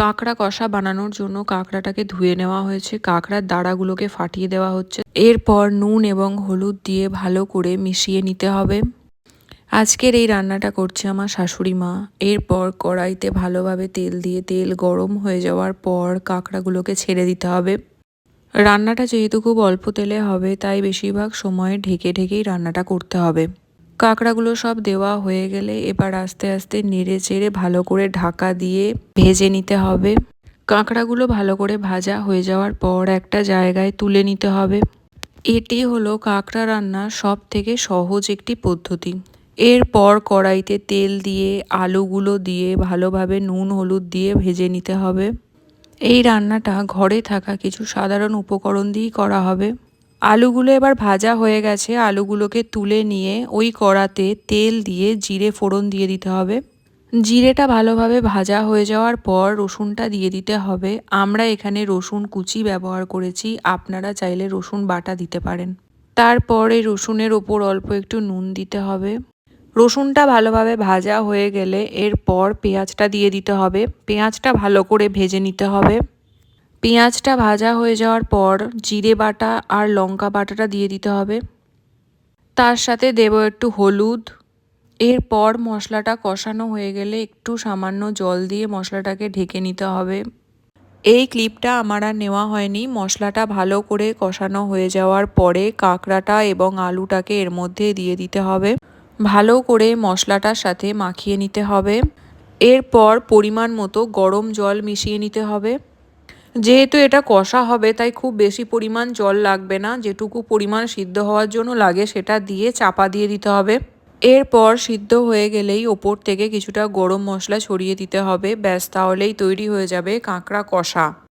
কাঁকড়া কষা বানানোর জন্য কাঁকড়াটাকে ধুয়ে নেওয়া হয়েছে। কাঁকড়ার দাঁড়াগুলোকে ফাটিয়ে দেওয়া হচ্ছে। এরপর নুন এবং হলুদ দিয়ে ভালো করে মিশিয়ে নিতে হবে। আজকের এই রান্নাটা করছে আমার শাশুড়ি মা। এরপর কড়াইতে ভালোভাবে তেল দিয়ে তেল গরম হয়ে যাওয়ার পর কাঁকড়াগুলোকে ছেড়ে দিতে হবে। রান্নাটা যেহেতু খুব অল্প তেলে হবে, তাই বেশিরভাগ সময় ঢেকে ঢেকেই রান্নাটা করতে হবে। কাঁকড়াগুলো সব দেওয়া হয়ে গেলে এবার আস্তে আস্তে নেড়ে চেড়ে ভালো করে ঢাকা দিয়ে ভেজে নিতে হবে। কাঁকড়াগুলো ভালো করে ভাজা হয়ে যাওয়ার পর একটা জায়গায় তুলে নিতে হবে। এটি হলো কাঁকড়া রান্নার সব থেকে সহজ একটি পদ্ধতি। এরপর কড়াইতে তেল দিয়ে, আলুগুলো দিয়ে, ভালোভাবে নুন, হলুদ দিয়ে ভেজে নিতে হবে। এই রান্নাটা ঘরে থাকা কিছু সাধারণ উপকরণ দিয়েই করা হবে। আলুগুলো এবার ভাজা হয়ে গেছে। আলুগুলোকে তুলে নিয়ে ওই কড়াতে তেল দিয়ে জিরে ফোড়ন দিয়ে দিতে হবে। জিরেটা ভালোভাবে ভাজা হয়ে যাওয়ার পর রসুনটা দিয়ে দিতে হবে। আমরা এখানে রসুন কুচি ব্যবহার করেছি। আপনারা চাইলে রসুন বাটা দিতে পারেন। তারপর রসুনের ওপর অল্প একটু নুন দিতে হবে। রসুনটা ভালোভাবে ভাজা হয়ে গেলে এরপর পেঁয়াজটা দিয়ে দিতে হবে। পেঁয়াজটা ভালো করে ভেজে নিতে হবে। পেঁয়াজটা ভাজা হয়ে যাওয়ার পর জিরে বাটা আর লঙ্কা বাটাটা দিয়ে দিতে হবে। তার সাথে দেব একটু হলুদ। এরপর মশলাটা কষানো হয়ে গেলে একটু সামান্য জল দিয়ে মশলাটাকে ঢেকে নিতে হবে। এই ক্লিপটা আমার আর নেওয়া হয়নি। মশলাটা ভালো করে কষানো হয়ে যাওয়ার পরে কাঁকড়াটা এবং আলুটাকে এর মধ্যে দিয়ে দিতে হবে। ভালো করে মশলাটার সাথে মাখিয়ে নিতে হবে। এরপর পরিমাণ মতো গরম জল মিশিয়ে নিতে হবে। যেহেতু এটা কষা হবে, তাই খুব বেশি পরিমাণ জল লাগবে না। যেটুকু পরিমাণ সিদ্ধ হওয়ার জন্য লাগে সেটা দিয়ে চাপা দিয়ে দিতে হবে। এরপর সিদ্ধ হয়ে গেলেই ওপর থেকে কিছুটা গরম মশলা ছড়িয়ে দিতে হবে। ব্যাস, তাহলেই তৈরি হয়ে যাবে কাঁকড়া কষা।